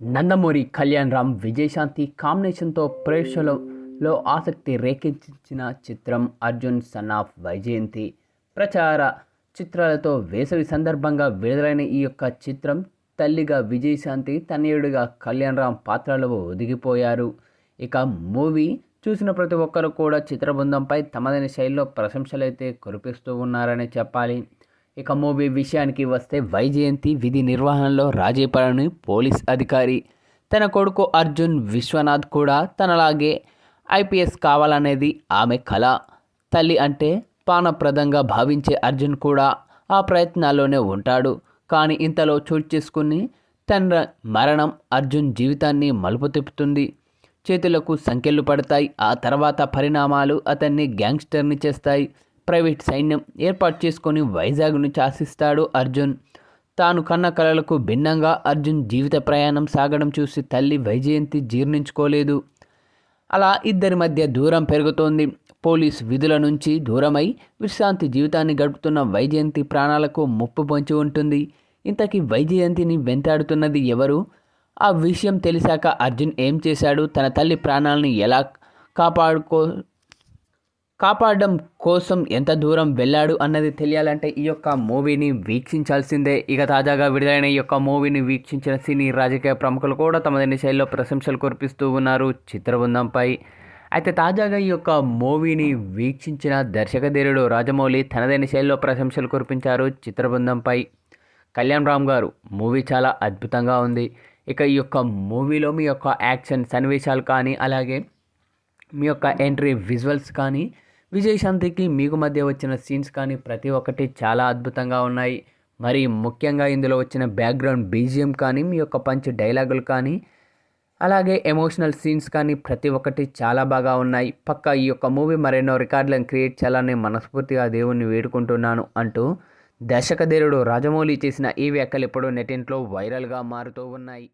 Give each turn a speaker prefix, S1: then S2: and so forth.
S1: నందమూరి కళ్యాణ్ రామ్ విజయశాంతి కాంబినేషన్తో ప్రేక్షకులలో ఆసక్తి రేకెత్తించిన చిత్రం అర్జున్ సన్ ఆఫ్ వైజయంతి. ప్రచార చిత్రాలతో వేసవి సందర్భంగా విడుదలైన ఈ యొక్క చిత్రం తల్లిగా విజయశాంతి తనయుడిగా కళ్యాణ్ రామ్ పాత్రలో ఒదిగిపోయారు. ఇక మూవీ చూసిన ప్రతి ఒక్కరు కూడా చిత్రబృందంపై తమదైన శైలిలో ప్రశంసలైతే కురిపిస్తూ ఉన్నారని చెప్పాలి. ఇక మూవీ విషయానికి వస్తే వైజయంతి విధి నిర్వహణలో రాజీపడని పోలీస్ అధికారి. తన కొడుకు అర్జున్ విశ్వనాథ్ కూడా తనలాగే ఐపీఎస్ కావాలనేది ఆమె కళ తల్లి అంటే పానప్రదంగా భావించే అర్జున్ కూడా ఆ ప్రయత్నాల్లోనే ఉంటాడు. కానీ ఇంతలో చోటు చేసుకుని తండ్రి మరణం అర్జున్ జీవితాన్ని మలుపు తిప్పుతుంది. చేతులకు సంఖ్యలు పడతాయి. ఆ తర్వాత పరిణామాలు అతన్ని గ్యాంగ్స్టర్ని చేస్తాయి. ప్రైవేట్ సైన్యం ఏర్పాటు చేసుకొని వైజాగ్ను శాసిస్తాడు అర్జున్. తాను కన్న కలలకు భిన్నంగా అర్జున్ జీవిత ప్రయాణం సాగడం చూసి తల్లి వైజయంతి జీర్ణించుకోలేదు. అలా ఇద్దరి మధ్య దూరం పెరుగుతోంది. పోలీస్ విధుల నుంచి దూరమై విశ్రాంతి జీవితాన్ని గడుపుతున్న వైజయంతి ప్రాణాలకు ముప్పు పొంచి ఉంటుంది. ఇంతకీ వైజయంతిని వెంటాడుతున్నది ఎవరు? ఆ విషయం తెలిసాక అర్జున్ ఏం చేశాడు? తన తల్లి ప్రాణాలను ఎలా కాపాడుకో కాపాడడం కోసం ఎంత దూరం వెళ్ళాడు అన్నది తెలియాలంటే ఈ యొక్క మూవీని వీక్షించాల్సిందే. ఇక తాజాగా విడుదలైన ఈ యొక్క మూవీని వీక్షించిన సినీ రాజకీయ ప్రముఖులు కూడా తమదైన శైలిలో ప్రశంసలు కురిపిస్తూ ఉన్నారు చిత్రబృందంపై. అయితే తాజాగా ఈ యొక్క మూవీని వీక్షించిన దర్శకధీరుడు రాజమౌళి తనదైన శైలిలో ప్రశంసలు కురిపించారు చిత్రబృందంపై. కళ్యాణ్ రామ్ గారు మూవీ చాలా అద్భుతంగా ఉంది. ఇక ఈ యొక్క మూవీలో మీ యొక్క యాక్షన్ సన్నివేశాలు కానీ అలాగే మీ యొక్క ఎంట్రీ విజువల్స్ కానీ విజయశాంతికి మీకు మధ్య వచ్చిన సీన్స్ కానీ ప్రతి ఒక్కటి చాలా అద్భుతంగా ఉన్నాయి. మరి ముఖ్యంగా ఇందులో వచ్చిన బ్యాక్గ్రౌండ్ బీజిఎం కానీ మీ యొక్క పంచ్ డైలాగులు కానీ అలాగే ఎమోషనల్ సీన్స్ కానీ ప్రతి ఒక్కటి చాలా బాగా ఉన్నాయి. పక్క ఈ యొక్క మూవీ మరెన్నో రికార్డులను క్రియేట్ చేయాలని మనస్ఫూర్తిగా దేవుణ్ణి వేడుకుంటున్నాను అంటూ దర్శకధీరుడు రాజమౌళి చేసిన ఈ వ్యాఖ్యలు ఇప్పుడు నెటింట్లో వైరల్గా మారుతూ ఉన్నాయి.